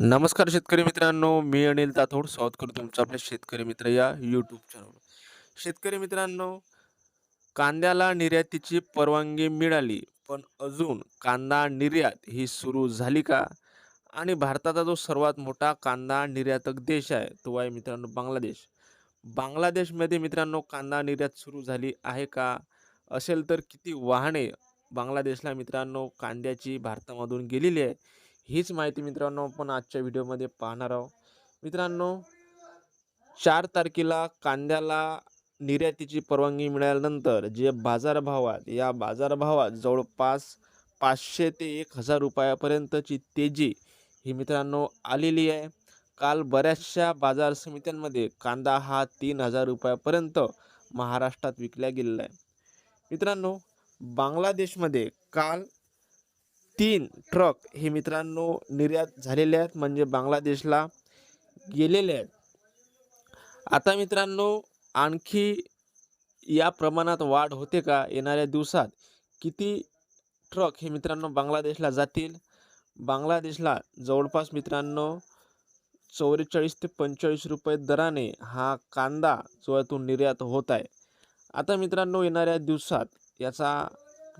नमस्कार शेतकरी मित्रांनो मी अनिल ताथोड स्वागत करतो तुमचं आपल्या शेतकरी मित्र या यूट्यूब चॅनल शेतकरी मित्रांनो कांद्याला निर्यातीची परवानगी मिळाली पण अजून कांदा निर्यात ही सुरू झाली का? आणि भारताचा जो सर्वात मोठा कांदा निर्यातक देश आहे तो आहे मित्रांनो बांगलादेश. बांगलादेशमध्ये मित्रांनो कांदा निर्यात सुरू झाली आहे का? असेल तर किती वाहने बांगलादेशला मित्रांनो कांद्याची भारतामधून गेलेली आहे? हीच माहिती मित्रांनो आपण आजच्या व्हिडिओमध्ये पाहणार आहोत. मित्रांनो चार तारखेला कांद्याला निर्यातीची परवानगी मिळाल्यानंतर जे बाजारभावात या बाजारभावात जवळपास पाचशे ते एक हजार रुपयापर्यंतची तेजी ही मित्रांनो आलेली आहे. काल बऱ्याचशा बाजार समित्यांमध्ये कांदा हा तीन हजार रुपयापर्यंत महाराष्ट्रात विकला गेलेला आहे. मित्रांनो बांगलादेशमध्ये काल तीन ट्रक हे मित्रांनो निर्यात झालेले आहेत म्हणजे बांगलादेशला गेलेले आहेत. आता मित्रांनो आणखी या प्रमाणात वाढ होते का? येणाऱ्या दिवसात किती ट्रक हे मित्रांनो बांगलादेशला जातील? बांगलादेशला जवळपास मित्रांनो चौवेचाळीस ते पंचेचाळीस रुपये दराने हा कांदा जो आहे तो निर्यात होत आहे. आता मित्रांनो येणाऱ्या दिवसात याचा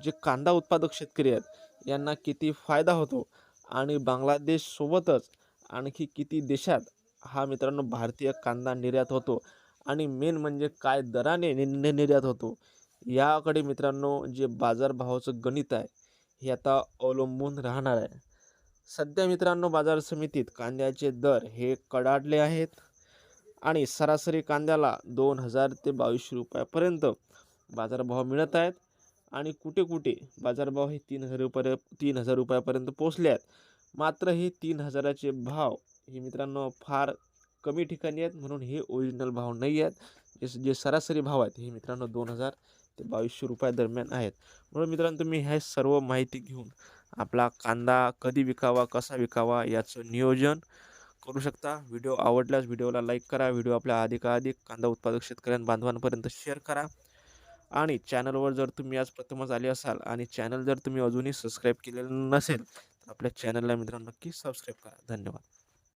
जे कांदा उत्पादक शेतकरी आहेत यांना किती फायदा होतो? आणि बांगलादेशसोबतच आणखी किती देशात? हा मित्रांनो भारतीय कांदा निर्यात होतो. आणि मेन म्हणजे काय दराने निर्यात होतो? याकडे मित्रांनो जे बाजारभावाचं गणित आहे हे आता अवलंबून राहणार आहे. सध्या मित्रांनो बाजार समितीत कांद्याचे दर हे कडाडले आहेत. आणि सरासरी कांद्याला दोन हजार ते बावीसशे रुपयापर्यंत बाजारभाव मिळत आहेत. आणि कुठे कुठे बाजारभाव हे तीन हजार रुपया तीन हजार रुपयापर्यंत पोचले आहेत. मात्र हे तीन हजाराचे भाव हे मित्रांनो फार कमी ठिकाणी आहेत म्हणून हे ओरिजिनल भाव नाही आहेत. जे जे सरासरी भाव आहेत हे मित्रांनो दोन हजार ते बावीसशे रुपया दरम्यान आहेत. म्हणून मित्रांनो तुम्ही ह्या सर्व माहिती घेऊन आपला कांदा कधी विकावा कसा विकावा याचं नियोजन करू शकता. व्हिडिओ आवडल्यास व्हिडिओला लाईक करा व्हिडिओ आपल्या अधिकाधिक कांदा उत्पादक शेतकऱ्यां बांधवांपर्यंत शेअर करा. आणि चॅनलवर जर तुम्ही आज प्रथमच आले असाल आणि चॅनल जर तुम्ही अजूनही सबस्क्राईब केलेलं नसेल तर आपल्या चॅनलला मित्रांनो नक्की सबस्क्राईब करा. धन्यवाद.